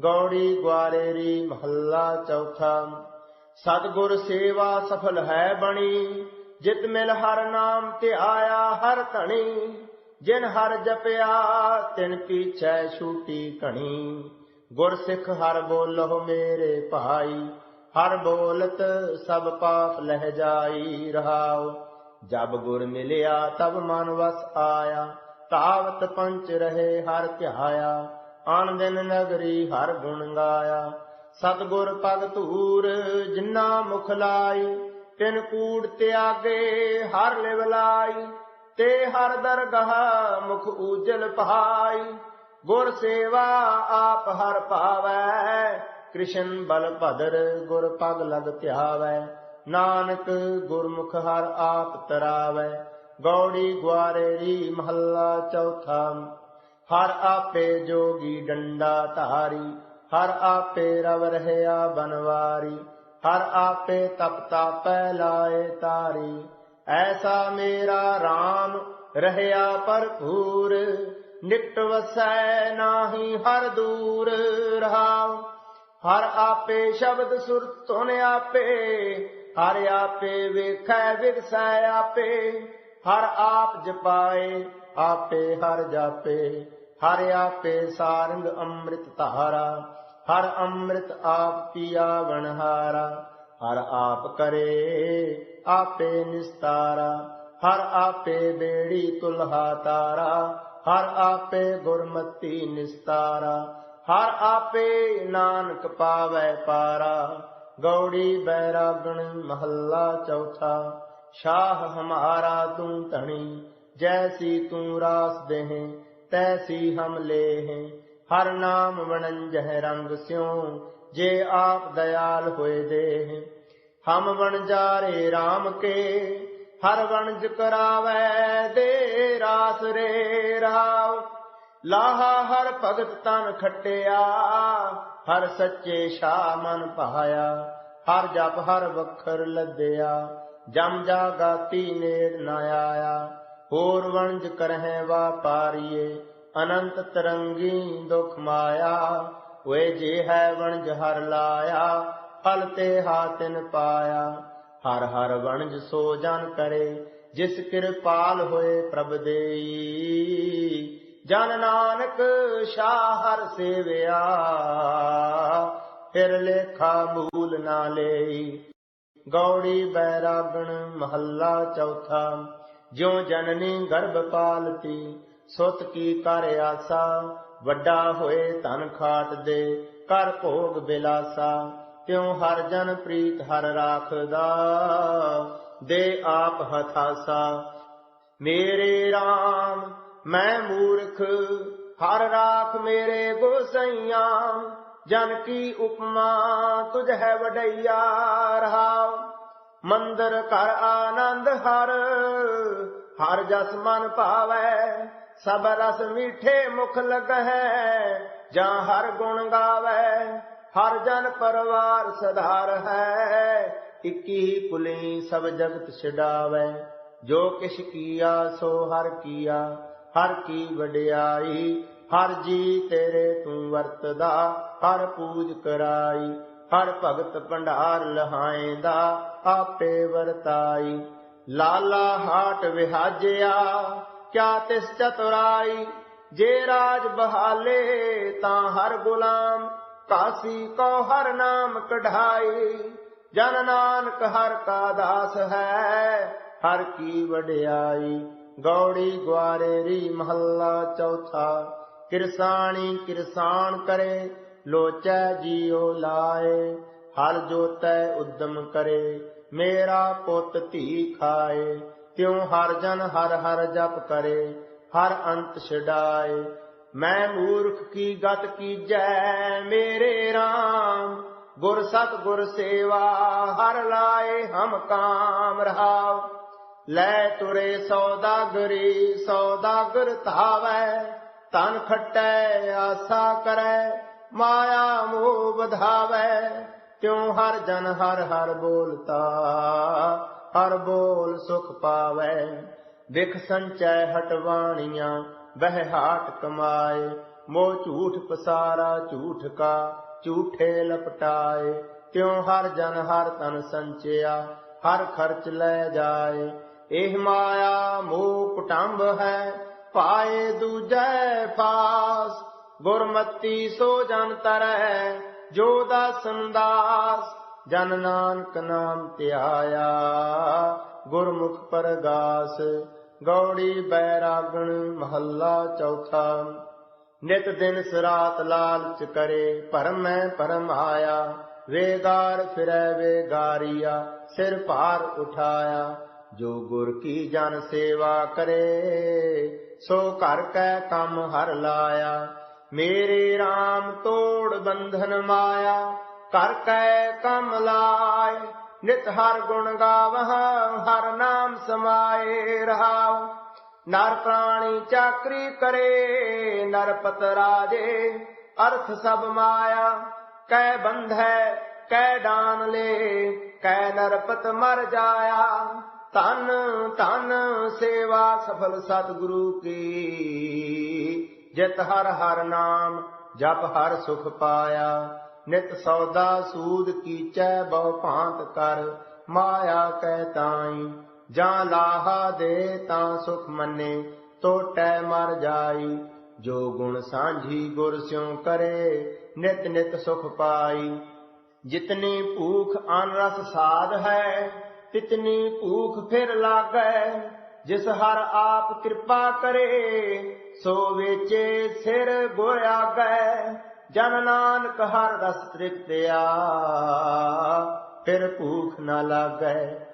ਗੌੜੀ ਗਵਾਰੇਰੀ ਮਹੱਲਾ ਚੌਥਾ। ਸਤਿਗੁਰ ਸੇਵਾ ਸਫਲ ਹੈ ਬਣੀ, ਜਿਤ ਮਿਲ ਹਰ ਨਾਮ ਤੇ ਆਇਆ ਹਰ ਧਣੀ। ਜਿਨ ਹਰ ਜਪਿਆ, ਤਿਨ ਪੀਛੈ ਛੂਟੀ ਘਣੀ। ਗੁਰ ਸਿੱਖ ਹਰ ਬੋਲੋ ਮੇਰੇ ਭਾਈ, ਹਰ ਬੋਲਤ ਸਭ ਪਾਪ ਲਹਿ ਜਾਈ ਰਹਾਉ। ਜਬ ਗੁਰ ਮਿਲਿਆ, ਤਬ ਮਨ ਵਸ ਆਇਆ, ਤਾਵਤ ਪੰਚ ਰਹੇ ਹਰ ਧਿਆਇਆ। ਆਨ ਦਿਨ ਨਗਰੀ ਹਰ ਗੁਣ ਗਾਇਆ। ਸਤਗੁਰ ਪਗ ਧੂਰ ਜਿਨਾ ਮੁਖ ਲਾਈ, ਤਿਨ ਕੂੜ ਤਿਆਗੇ ਹਰ ਲਿਵ ਲਾਈ, ਤੇ ਹਰ ਦਰਗਾਹ ਮੁਖ ਊਜਲ ਪਹਾਈ। ਗੁਰ ਸੇਵਾ ਆਪ ਹਰ ਪਾਵੈ ਕ੍ਰਿਸ਼ਨ ਬਲ ਭਦਰ ਗੁਰ ਪਗ ਲਗ ਧਿਆਵੈ। ਨਾਨਕ ਗੁਰਮੁਖ ਹਰ ਆਪ ਤਰਾਵੈ। ਗੌੜੀ ਗਵਾਰੇਰੀ ਮਹੱਲਾ ਚੌਥਾ ਹਰ ਆਪੇ ਜੋਗੀ ਡੰਡਾ ਧਾਰੀ, ਹਰ ਆਪੇ ਰਵ ਰਹਿਆ ਬਨਵਾਰੀ, ਹਰ ਆਪੇ ਤਪਤਾ ਤਾਪੈ ਲਾਏ ਤਾਰੀ। ਐਸਾ ਮੇਰਾ RAM ਰਹਿਆ ਭਰਪੂਰ, ਨਿਕਟ ਵਸੈ ਨਾਹੀ ਹਰ ਦੂਰ ਰਹਾਉ। ਹਰ ਆਪੇ ਸ਼ਬਦ ਸੁਰ ਧੁਨ ਆਪੇ, ਹਰ ਆਪੇ ਵੇਖੈ ਵਿਗਸੈ ਆਪੇ। ਹਰ ਆਪ ਜਪਾਏ, ਆਪੇ ਹਰ ਜਾਪੇ। ਹਰ ਆਪੇ ਸਾਰੰਗ ਅੰਮ੍ਰਿਤ ਧਾਰਾ, ਹਰ ਅੰਮ੍ਰਿਤ ਆਪ ਪੀਆ ਵਣਹਾਰਾ, ਹਰ ਆਪ ਕਰੇ ਆਪੇ ਨਿਸਤਾਰਾ, ਹਰ ਆਪੇ ਬੇੜੀ ਤੁਲਹਾ ਤਾਰਾ, ਹਰ ਆਪੇ ਗੁਰਮਤੀ ਨਿਸਤਾਰਾ, ਹਰ ਆਪੇ ਨਾਨਕ ਪਾਵੈ ਪਾਰਾ, ਗੌੜੀ ਬੈਰਾਗਣ ਮਹੱਲਾ ਚੌਥਾ, ਸ਼ਾਹ ਹਮਾਰਾ ਤੂੰ ਧਣੀ, ਜੈਸੀ ਤੂੰ ਰਾਸ ਦੇਹ ਤੈਸੀ ਹਮ ਲੇਹ, ਹਰ ਨਾਮ ਵਣੰਜਹ ਰੰਗ ਸਿਉ, ਜੇ ਆਪ ਦਇਆਲ ਹੋਏ ਦੇਹ। ਹਮ ਵਣਜਾਰੇ RAM ਕੇ, ਹਰ ਵਣਜ ਕਰਾਵੈ ਦੇ ਰਾਸ ਰੇ ਰਾਵ ਲਾਹਾ ਹਰ ਭਗਤ ਤਨ ਖਟਿਆ, ਹਰ ਸੱਚੇ ਸ਼ਾ ਮਨ ਪਹਾਇਆ ਹਰ ਜਪ ਹਰ ਵਖਰ ਲੱਦਿਆ, ਜਮ ਜਾਗਾਤੀ ਨੇੜ ਨ ਆਇਆ। ਹੋਰ ਵਣਜ ਕਰਹਿ ਵਾਪਾਰੀਏ, ਅਨੰਤ ਤਰੰਗੀ ਦੁਖ ਮਾਇਆ, ਓਏ ਜੇ ਹੈ ਵਣਜ ਹਰ ਲਾਇਆ, ਫਲ ਤੇ ਹਾਤਿਨ ਪਾਇਆ। ਹਰ ਹਰ ਵਣਜ ਸੋ ਜਨ ਕਰੇ, ਜਿਸ ਕਿਰਪਾਲ ਹੋਏ ਪ੍ਰਭ ਦੇਈ। ਜਨ ਨਾਨਕ ਸ਼ਾਹ ਹਰ ਸੇਵਿਆ, ਫਿਰ ਲੇਖਾ ਮੂਲ ਨਾ ਲਈ। ਗੌੜੀ ਬੈਰਾਗਣ ਮਹੱਲਾ ਚੌਥਾ ਜਿਉ ਜਨਨੀ ਗਰਭ ਪਾਲਤੀ ਸੁਤ ਕੀ ਕਰ ਆਸਾ, ਵੱਡਾ ਹੋਏ ਧਨ ਖਾਟ ਦੇ, ਕਰ ਭੋਗ ਬਿਲਾਸਾ, ਤਿਉ ਹਰ ਜਨ ਪ੍ਰੀਤ ਹਰ ਰਾਖਦਾ, ਦੇ ਆਪ ਹਥਾਸਾ। ਮੇਰੇ RAM ਮੈਂ ਮੂਰਖ, ਹਰ ਰਾਖ ਮੇਰੇ ਗੋਸਈਆਂ ਜਨ ਕੀ ਉਪਮਾ, ਤੁਝ ਹੈ ਵਡਈਆ ਰਹਾਉ। ਮੰਦਰ ਕਰ ਆਨੰਦ ਹਰ ਹਰ ਜਸ ਮਨ ਭਾਵੈ, ਸਭ ਰਸ ਮੀਠੇ ਮੁਖ ਲਗਹਿ, ਜਾਂ ਹਰ ਗੁਣ ਗਾਵੈ, ਹਰ ਜਨ ਪਰਵਾਰ ਸਧਾਰ ਹੈ, ਇਕੀ ਪੁਲੀ ਸਭ ਜਗਤ ਛਡਾਵੈ। ਜੋ ਕਿਛ ਕੀਆ, ਸੋ ਹਰ ਕੀਆ, ਹਰ ਕੀ ਵਡਿਆਈ, ਹਰ ਜੀ ਤੇਰੇ ਤੂੰ ਵਰਤਦਾ, ਹਰ ਪੂਜ ਕਰਾਈ, ਹਰ ਭਗਤ ਭੰਡਾਰ ਲਹਾਏਂਦਾ ਆਪੇ ਵਰਤਾਈ। ਲਾਲਾ ਹਾਟ ਵਿਹਾਜਿਆ, ਕਿਆ ਤਿਸ ਚਤੁਰਾਈ? ਜੇ ਰਾਜ ਬਹਾਲੇ ਤਾਂ ਹਰ ਗੁਲਾਮ, ਕਾਸੀ ਕੋ ਹਰ ਨਾਮ ਕਢਾਈ। ਜਨ ਨਾਨਕ ਹਰ ਕਾ ਦਾਸ ਹੈ, ਹਰ ਕੀ ਵਡਿਆਈ। ਗੌੜੀ ਗਵਾਰੇਰੀ ਮਹੱਲਾ ਚੌਥਾ, ਕਿਰਸਾਣੀ ਕਿਰਸਾਨ ਕਰੇ, ਲੋਚੈ ਜੀਉ ਲਾਏ। ਹਰ ਜੋਤੈ ਉਦਮ ਕਰੇ, ਮੇਰਾ ਪੁੱਤ ਧੀ ਖਾਏ, ਤਿਉ ਹਰ ਜਨ ਹਰ ਹਰ ਜਪ ਕਰੇ, ਹਰ ਅੰਤ ਛਡਾਏ। ਮੈਂ ਮੂਰਖ ਕੀ ਗਤ ਕੀਜੈ, ਮੇਰੇ RAM ਗੁਰ ਸਤ ਗੁਰ ਸੇਵਾ, ਹਰ ਲਾਏ ਹਮ ਕਾਮ ਰਹਾਉ ਲੈ ਤੁਰੇ ਸੌਦਾਗਰੀ ਸੌਦਾਗਰ ਧਾਵੈ। ਤਨ ਖਟੈ, ਆਸਾ ਕਰੈ, ਮਾਇਆ ਮੋਹ ਵਧਾਵੈ। ਤਿਉ ਹਰ ਜਨ ਹਰ ਹਰ ਬੋਲਤਾ? ਹਰ ਬੋਲ ਸੁਖ ਪਾਵੈ। ਵਿਖ ਸੰਚੈ ਹਟਵਾਣੀਆਂ ਬਹਿ ਹਾਟ ਕਮਾਏ। ਮੋਹ ਝੂਠ ਪਸਾਰਾ ਝੂਠ ਕਾ, ਝੂਠੇ ਲਪਟਾਏ। ਤਿਉ ਹਰ ਜਨ ਹਰ ਤਨ ਸੰਚਿਆ, ਹਰ ਖਰਚ ਲੈ ਜਾਏ। ਇਹ ਮਾਇਆ ਮੋਹ ਕੁਟੰਬ ਹੈ, ਪਾਏ ਦੂਜੈ ਪਾਸ ਗੁਰਮਤੀ ਸੋ ਜਨ ਤਰੈ ਜੋ ਦਾਸਨ ਦਾਸ, ਜਨ ਨਾਨਕ ਨਾਮ ਧਿਆਇਆ। ਗੁਰਮੁਖ ਪਰਗਾਸ, ਗੌੜੀ ਬੈਰਾਗਣ ਮਹੱਲਾ ਚੌਥਾ। ਨਿਤ ਦਿਨ ਸਰਾਤ ਲਾਲਚ ਕਰੇ, ਭਰਮੈ ਭਰਮ ਆਇਆ। ਵੇਗਾਰ ਫਿਰੈ ਵੇਗਾਰੀਆ ਸਿਰ ਭਾਰ ਉਠਾਇਆ। ਜੋ ਗੁਰ ਕੀ ਜਨ ਸੇਵਾ ਕਰੇ, ਸੋ ਘਰ ਕੈ ਕੰਮ ਹਰ ਲਾਇਆ। ਮੇਰੇ RAM ਤੋੜ ਬੰਧਨ ਮਾਇਆ, ਕਰ ਕੈ ਕਮਲਾਇ ਨਿਤ ਹਰ ਗੁਣ ਗਾਵਹ, ਹਰ ਨਾਮ ਸਮਾਏ ਰਹਾਉ। ਨਰ ਪ੍ਰਾਣੀ ਚਾਕਰੀ ਕਰੇ ਨਰਪਤ ਰਾਜੇ ਅਰਥ ਸਭ ਮਾਇਆ। ਕੈ ਬੰਧੈ, ਕੈ ਡਾਨ ਲੇ, ਕੈ ਨਰਪਤ ਮਰ ਜਾਇਆ। ਧਨ ਧਨ ਸੇਵਾ ਸਫਲ ਸਤਿਗੁਰੂ ਕੀ। ਜਿਤ ਹਰ ਹਰ ਨਾਮ, ਜਪ ਹਰ ਸੁਖ ਪਾਇਆ। ਨਿਤ ਸੌਦਾ ਸੂਦ ਕੀਚੈ ਬਹੁ ਭਾਂਤ ਕਰ, ਮਾਇਆ ਕਹਿ ਤਾਈ। ਜਾਂ ਲਾਹਾ ਦੇ ਤਾਂ ਸੁਖ ਮੰਨੇ ਟੋਟੈ ਮਰ ਜਾਈ। ਜੋ ਗੁਣ ਸਾਂਝੀ ਗੁਰ ਸਿਉ ਕਰੇ, ਨਿਤ ਨਿਤ ਸੁਖ ਪਾਈ। ਜਿਤਨੀ ਭੂਖ ਅਨਰਸ ਸਾਧ ਹੈ, ਤਿਤਨੀ ਭੂਖ ਫਿਰ ਲਾਗੈ। ਜਿਸ ਹਰ ਆਪ ਕਿਰਪਾ ਕਰੇ, ਸੋ ਵੇਚੇ ਸਿਰ ਗੋਇਆ ਗਏ। ਜਨ ਨਾਨਕ ਹਰ ਰਸ ਤ੍ਰਿਪਤਿਆ, ਫਿਰ ਭੂਖ ਨਾ ਲਾਗੈ।